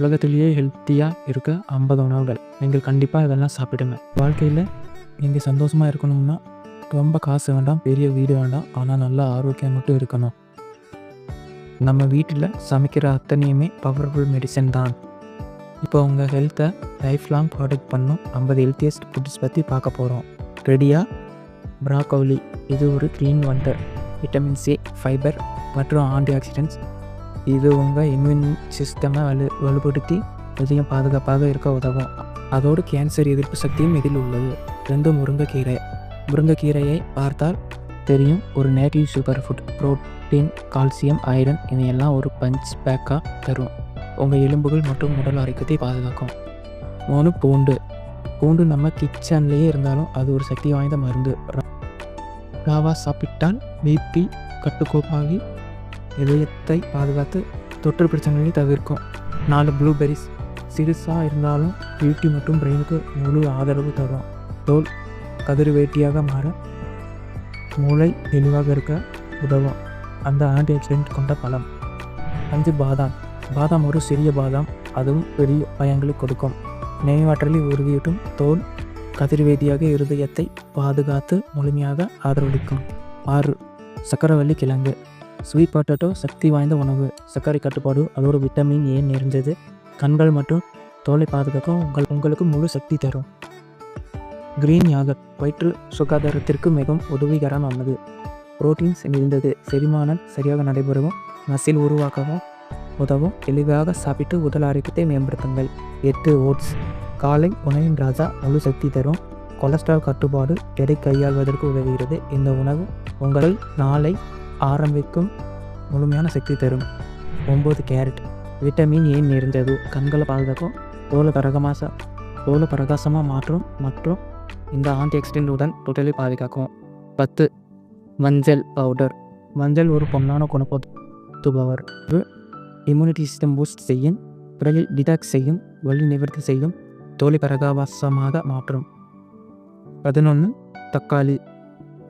உலகத்திலேயே ஹெல்த்தியாக இருக்க ஐம்பது உணவுகள். நீங்கள் கண்டிப்பாக இதெல்லாம் சாப்பிடுங்க. வாழ்க்கையில் நீங்கள் சந்தோஷமாக இருக்கணும்னா ரொம்ப காசு வேண்டாம் பெரிய வீடு வேண்டாம். ஆனால் நல்லா ஆரோக்கியம் மட்டும் இருக்கணும். நம்ம வீட்டில் சமைக்கிற அத்தனையுமே பவர்ஃபுல் மெடிசன் தான். இப்போ உங்கள் ஹெல்த்தை லைஃப் லாங் ப்ராடக்ட் பண்ணும். ஐம்பது ஹெல்த்தியஸ்ட் ஃபுட்ஸ் பற்றி பார்க்க போகிறோம் ரெடியாக ப்ராக்கோலி இது ஒரு green wonder vitamin C fibre மற்றும் ஆன்டி ஆக்சிடென்ட்ஸ் இது உங்கள் இம்யூன் சிஸ்டமை வலு வலுப்படுத்தி அதிகம் பாதுகாப்பாக இருக்க உதவும். அதோடு கேன்சர் எதிர்ப்பு சக்தியும் இதில் உள்ளது. ரெண்டு முருங்கைக்கீரை. முருங்கைக்கீரையை பார்த்தால் தெரியும் ஒரு native super food protein calcium iron இதையெல்லாம் ஒரு பஞ்ச் பேக்காக தரும். உங்கள் எலும்புகள் மற்றும் உடல் ஆரோக்கியத்தை பாதுகாக்கும். மூணு பூண்டு. பூண்டு நம்ம கிச்சன்லேயே இருந்தாலும் அது ஒரு சக்தி வாய்ந்த மருந்து. ராவா சாப்பிட்டால் பிபி கட்டுக்கோப்பாகி இதயத்தை பாதுகாத்து தொற்று பிரச்சனைகளை தவிர்க்கும். நாலு ப்ளூபெரிஸ் சிறுசாக இருந்தாலும் பியூட்டி மற்றும் பிரெயினுக்கு முழு ஆதரவு தரும். தோல் கதிர்வேட்டியாக மாற மூளை தெளிவாக இருக்க உதவும். அந்த ஆன்டி ஆக்சிடென்ட் கொண்ட பழம். அஞ்சு பாதாம். பாதாம் ஒரு சிறிய பாதாம். அதுவும் பெரிய பயன்களை கொடுக்கும். நினைவாற்றலை உறுதியிட்டும் தோல் கதிர்வேதியாக இருதயத்தை பாதுகாத்து முழுமையாக ஆதரவளிக்கும். ஆறு. சக்கரவள்ளி கிழங்கு. ஸ்வீட் பொட்டேட்டோ சக்தி வாய்ந்த உணவு. சர்க்கரை கட்டுப்பாடு அதோட விட்டமின் ஏ நிறைந்தது. கண்கள் மற்றும் தோலை பாதுகாக்க உங்கள் உங்களுக்கு முழு சக்தி தரும். கிரீன் யாகட் வயிற்று சுகாதாரத்திற்கு மிகவும் உதவிகரமானது புரோட்டீன்ஸ் நிறைந்தது. செரிமானம் சரியாக நடைபெறவும் மசில் உருவாக்கவும் உதவும். தெளிவாக சாப்பிட்டு உடல் ஆரோக்கியத்தை மேம்படுத்துங்கள். எட்டு ஓட்ஸ் காலை உணவின் ராஜா முழு சக்தி தரும். கொலஸ்ட்ரால் கட்டுப்பாடு எடை கையாள்வதற்கு உதவுகிறது. இந்த உணவு உங்கள் நாளை ஆரம்பிக்கும் முழுமையான சக்தி தரும். ஒம்பது கேரட். விட்டமின் ஏ நிறைந்தது. கண்களை பாதுகாக்கும் தோலை பிரகமாச தோலை பிரகாசமாக மாற்றும் மற்றும் இந்த ஆன்டி ஆக்சிடென்ட் உடன் டோட்டலி பாதுகாக்கும். பத்து மஞ்சள் பவுடர் மஞ்சள் ஒரு பொன்னான குணப்படுத்துபவர். இது இம்யூனிட்டி சிஸ்டம் பூஸ்ட் செய்யும். பிறகில் டிடாக்ஸ் செய்யும். வலி நிவர்த்தி செய்யும். தோலை பிரகாசமாக மாற்றும். பதினொன்று தக்காளி.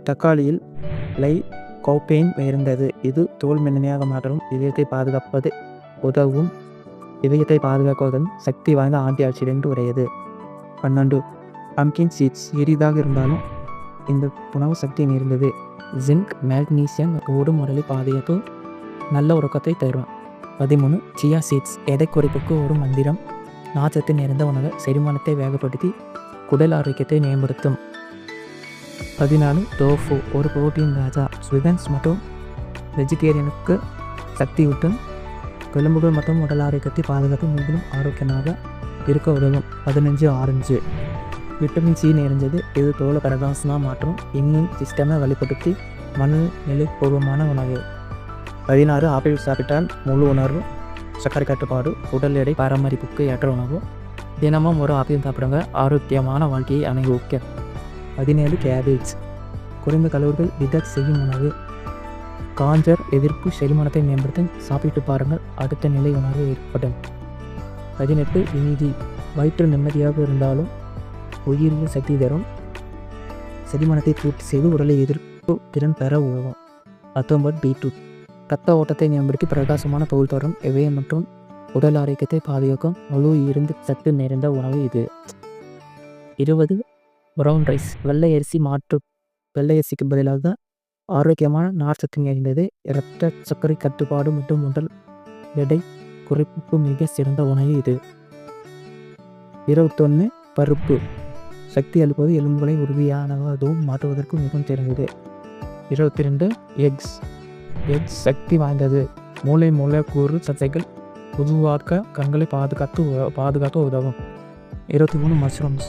தக்காளியில் லை கோப்பெயின் உயர்ந்தது இது தோல் மென்மையாக மாற்றவும் இதயத்தை பாதுகாப்பது உதவும். இதயத்தை பாதுகாக்குவதன் சக்தி வாய்ந்த ஆன்டி ஆக்சிடென்ட் உடையது. பன்னெண்டு பம்கின் சீட்ஸ் எரிதாக இருந்தாலும் இந்த உணவு சக்தி நேர்ந்தது. ஜிங்க் மேக்னீசியம் ஓடும் உடலை பாதுகாத்து நல்ல உறக்கத்தை தரும். பதிமூணு சியா சீட்ஸ் எடை குறைப்புக்கு ஒரு மந்திரம். நாச்சத்து நிறைந்த உணவு செரிமானத்தை வேகப்படுத்தி குடல் ஆரோக்கியத்தை மேம்படுத்தும். பதினாலு டோஃபு ஒரு புரோட்டீன் ராஜா. விகன்ஸ் மற்றும் வெஜிடேரியனுக்கு சக்தியூட்டும் எலும்புகள் மற்றும் உடல் ஆரோக்கியத்தை பாதுகாத்து மீண்டும் ஆரோக்கியமாக இருக்க உதவும் பதினஞ்சு ஆரஞ்சு விட்டமின் சி நிறைஞ்சது இது தோலை பிரகாசமாக மாற்றும் இன்னும் சிஸ்டமை வலுப்படுத்தி மணல் நிலைப்பூர்வமான உணவு பதினாறு ஆப்பிள் சாப்பிட்டால் முழு உணர்வு சர்க்கரை கட்டுப்பாடு உடல் எடை பராமரிப்புக்கு ஏற்ற உணவு தினமும் ஒரு ஆப்பிள் சாப்பிடுங்க ஆரோக்கியமான வாழ்க்கையை அனுபவிக்க பதினேழு கேபேஜ் குறைந்த கலோரிகள் டிடக்ட் செய்யும் உணவு. காஞ்சர் எதிர்ப்பு செரிமானத்தை மேம்படுத்த சாப்பிட்டு பாருங்கள். அடுத்த நிலை உணர்வு ஏற்படும். பதினெட்டு நீதி. வயிற்று நிம்மதியாக இருந்தாலும் உயிரில் சக்தி தரும். செரிமானத்தை பூர்த்தி செய்து உடலை எதிர்ப்பு திறன் பெற உதவும். பத்தொன்பது பீட்ரூட். ரத்த ஓட்டத்தை மேம்படுத்தி பிரகாசமான பொருள் தரும் எவையம் மற்றும் உடல் ஆரோக்கியத்தை பாதுகாக்கும் முழு இருந்து சத்து நிறைந்த உணவு இது. இருபது ப்ரௌன் ரைஸ் வெள்ளை அரிசி மாற்று வெள்ளை அரிசிக்கு பதிலாக ஆரோக்கியமான நார்ச்சத்து நிறைந்தது. இரத்த சர்க்கரை கட்டுப்பாடு மற்றும் உடல் எடை குறைப்புக்கு மிக சிறந்த உணவு இது. இருபத்தொன்று பருப்பு. சக்தி அளிப்பது எலும்புகளை உறுதியானதும் மாற்றுவதற்கு மிகவும் சிறந்தது. இருபத்தி ரெண்டு எக்ஸ். எக்ஸ் சக்தி வாய்ந்தது. மூளை மூலக்கூறு சத்தைகள் உருவாக்க கண்களை பாதுகாத்து பாதுகாக்க உதவும். இருபத்தி மூணு மஷ்ரூம்ஸ்.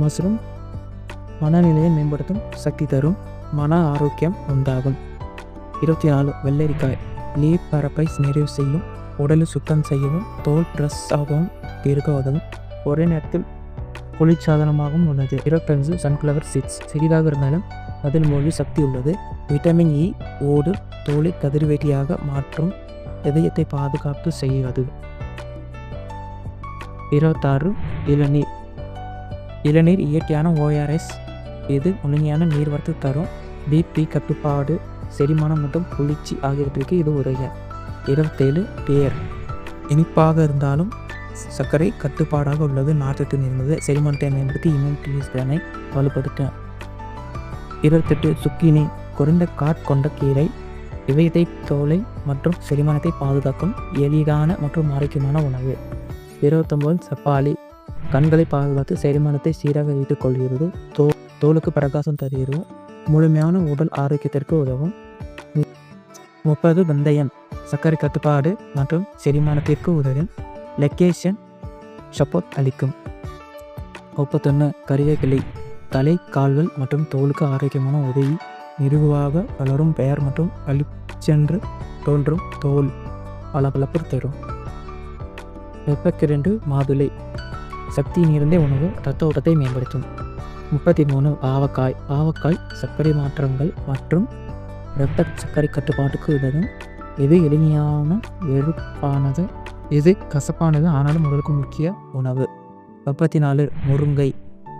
மஷ்ரூம் மனநிலையை மேம்படுத்தும் சக்தி தரும் மன ஆரோக்கியம் உண்டாகும். இருபத்தி நாலு வெள்ளரிக்காய். நீர் பரப்பை நிறைவு செய்யும். உடலை சுத்தம் செய்யவும் தோல் ட்ரெஸ் ஆகவும் இருக்க உதவும் ஒரே நேரத்தில் குளிர்சாதனமாகவும் உள்ளது. இருபத்தஞ்சு சன்ஃப்ளவர் சீட்ஸ் சிறிதாக இருந்தாலும் அதில் மொழி சக்தி உள்ளது. விட்டமின் இ e, ஓடு தோலை கதிர்வேட்டியாக மாற்றும் இதயத்தை பாதுகாப்பு செய்வது இருபத்தாறு இளநீர். இளநீர் இயற்கையான ஓஆர்எஸ் இது முழுமையான நீர்வரத்து தரும்? பிபி கட்டுப்பாடு செரிமானம் மற்றும் குளிர்ச்சி ஆகியவற்றிற்கு இது உதவிய இருபத்தேழு பேர். இனிப்பாக இருந்தாலும் சர்க்கரை கட்டுப்பாடாக உள்ளது. நார்ச்சத்து நிறைந்தது செரிமானத்தை மேம்படுத்தி இம்யூனிட்டி திறனை வலுப்படுத்த. இருபத்தெட்டு சுக்கினி குறைந்த காட் கொண்ட கீரை. இதயத்தை தோலை மற்றும் செரிமானத்தை பாதுகாக்கும் எளிதான மற்றும் ஆரோக்கியமான உணவு. இருபத்தொம்போது சப்பாளி கண்களை பாதுகாத்து செரிமானத்தை சீராக வைத்துக் கொள்கிறது. தோ தோலுக்கு பிரகாசம் தருகிறோம். முழுமையான உடல் ஆரோக்கியத்திற்கு உதவும். மு- முப்பது வெந்தயம் சர்க்கரை கட்டுப்பாடு மற்றும் செரிமானத்திற்கு உதவும். லெக்கேஷன் சப்போர்ட் அளிக்கும். முப்பத்தொன்று கறிவேப்பிலை தலை கால்கள் மற்றும் தோலுக்கு ஆரோக்கியமான உதவி. மிருகுவாக வளரும் பெயர் மற்றும் அழிச்சென்று தோன்றும் தோல் பளபளப்பு தரும். வெப்பக்கிரண்டு மாதுளை சக்தி நிறைந்த உணவு ரத்த ஓட்டத்தை மேம்படுத்தும். முப்பத்தி மூணு பாவக்காய் பாவக்காய் சர்க்கரை மாற்றங்கள் மற்றும் இரத்த சர்க்கரை கட்டுப்பாட்டுக்கு உதவும். இது எளிமையான எழுப்பானது இது கசப்பானது ஆனாலும் உடலுக்கு முக்கிய உணவு. முப்பத்தி நாலு முருங்கை.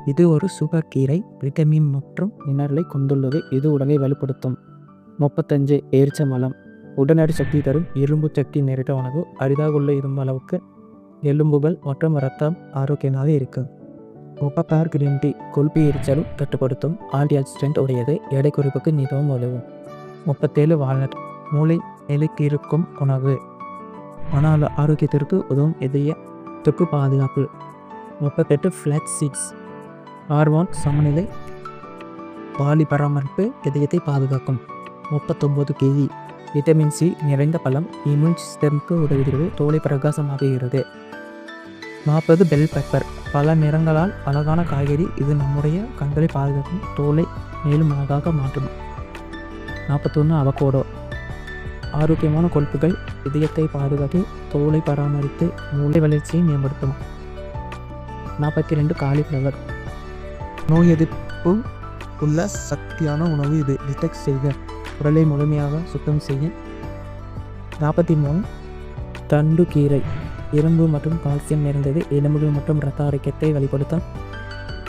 இது ஒரு சூப்பர் கீரை விட்டமின் மற்றும் மினரலை கொண்டுள்ளது. இது உடலை வலுப்படுத்தும். முப்பத்தஞ்சு எரிச்சமலம். உடனடி சக்தி தரும் இரும்பு சக்தி நேரிட்ட உணவு. அரிதாக உள்ள இரும்பு அளவுக்கு எலும்புகள் மற்றும் ரத்தம் ஆரோக்கியமாக இருக்கும். முப்பத்தாறு கிரீன் டீ கொழுப்பி எரிச்சலும் கட்டுப்படுத்தும் ஆன்டி ஆக்சிடென்ட் உடையது எடை குறைப்புக்கு மிகவும் உதவும் முப்பத்தேழு வால்நட் மூளை நிலைக்கு இருக்கும் உணவு. மன ஆரோக்கியத்திற்கு உதவும் இதயத்துக்கு பாதுகாப்பு. முப்பத்தெட்டு ஃப்ளாக் சீட்ஸ் ஹார்மோன் சமநிலை பாலி பராமரிப்பு இதயத்தை பாதுகாக்கும். முப்பத்தொம்போது கேஜி விட்டமின் சி நிறைந்த பழம் இம்யூன் சிஸ்டமுக்கு உதவுகிறது. தோலை பிரகாசமாக்குகிறது. நாற்பது பெல் பெப்பர் பல நிறங்களால் அழகான காய்கறி. இது நம்முடைய கண்களை பாதுகாக்கும் தோலை மேலும் அழகாக மாற்றும். நாற்பத்தொன்று அவகோடோ ஆரோக்கியமான கொழுப்புகள். இதயத்தை பாதுகாத்து தோலை பராமரித்து மூளை வளர்ச்சியை மேம்படுத்தும். நாற்பத்தி ரெண்டு காலிஃப்ளவர் நோய் எதிர்ப்பு உள்ள சக்தியான உணவு இது. டிடெக்ட் செய்க. உடலை முழுமையாக சுத்தம் செய்ய. நாற்பத்தி மூணு தண்டு கீரை இரும்பு மற்றும் கால்சியம் நிறைந்தது. எலும்புகள் மற்றும் இரத்த ஆரோக்கியத்தை வெளிப்படுத்தும்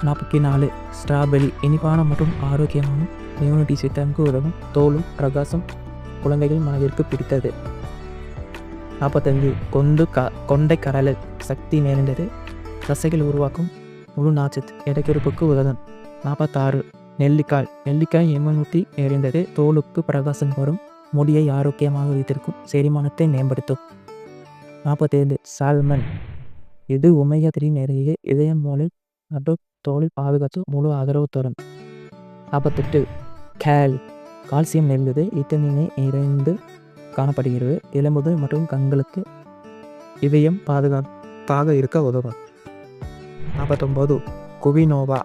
நாற்பத்தி நாலு ஸ்ட்ராபெரி இனிப்பான மற்றும் ஆரோக்கியமான இம்யூனிட்டி சிஸ்டம்க்கு உதவும். தோலும் பிரகாசம் குழந்தைகள் மனதிற்கு பிடித்தது. நாற்பத்தஞ்சு கொண்டு க கொண்டை கடலை சக்தி நிறைந்தது. தசைகள் உருவாக்கும் முழு நாச்சத் எடைக்கிருப்புக்கு உதவும். நாற்பத்தாறு நெல்லிக்காய் நெல்லிக்காய் இம்யூனிட்டி நிறைந்தது. தோலுக்கு பிரகாசம் வரும். முடியை ஆரோக்கியமாக வைத்திருக்கும். செரிமானத்தை மேம்படுத்தும். நாற்பத்தேழு. சால்மன். இது உமையா த்ரீ நிறைய இதயம் மூளை மற்றும் தோலில் பாதுகாத்து முழு ஆதரவு தரும். நாற்பத்தெட்டு. கேல் கால்சியம் நிறைந்தது. இத்தனை நிறைந்து காணப்படுகிறது. இளம்புதல் மற்றும் கண்களுக்கு இதயம் பாதுகாப்பாக இருக்க உதவும். நாற்பத்தொம்போது. குவினோவா.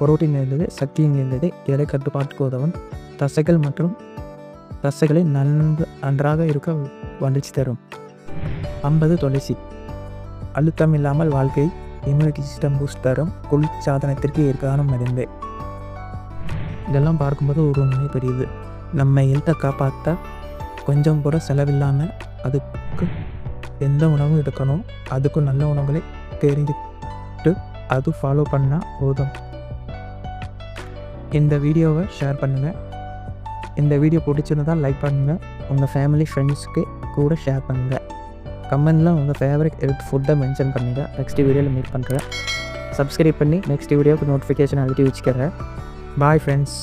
புரோட்டீன் நிறைந்தது. சக்தி நிறைந்தது. எடை கட்டுப்பாட்டுக்கு உதவும். தசைகள் மற்றும் தசைகளை நன்கு நன்றாக இருக்க வளர்ச்சி தரும். ஐம்பது துளசி அழுத்தம் இல்லாமல் வாழ்க்கை இம்யூனிட்டி சிஸ்டம் பூஸ்ட் தரும். குளிர்சாதனத்திற்கு ஏற்கான மருந்து இதெல்லாம் பார்க்கும்போது ஒரு உண்மை பெரியது. நம்ம ஹெல்த்தை காப்பாற்ற கொஞ்சம் கூட செலவில்லாமல் அதுக்கு எந்த உணவும் எடுக்கணும். அதுக்கும் நல்ல உணவுகளை தெரிஞ்சுட்டு அது ஃபாலோ பண்ணால் போதும். இந்த வீடியோவை ஷேர் பண்ணுங்கள் இந்த வீடியோ பிடிச்சிருந்தால் லைக் பண்ணுங்கள் உங்கள் ஃபேமிலி ஃப்ரெண்ட்ஸ்க்கு கூட ஷேர் பண்ணுங்கள் கமெண்டில் உங்கள் ஃபேவரட் ஹெல்த் ஃபுட்டை மென்ஷன் பண்ணுங்கள் நெக்ஸ்ட் வீடியோவில் மீட் பண்ணுறேன் சப்ஸ்கிரைப் பண்ணி நெக்ஸ்ட் வீடியோக்கு நோட்டிஃபிகேஷன் அழுத்தி வச்சுக்கிறேன். Bye friends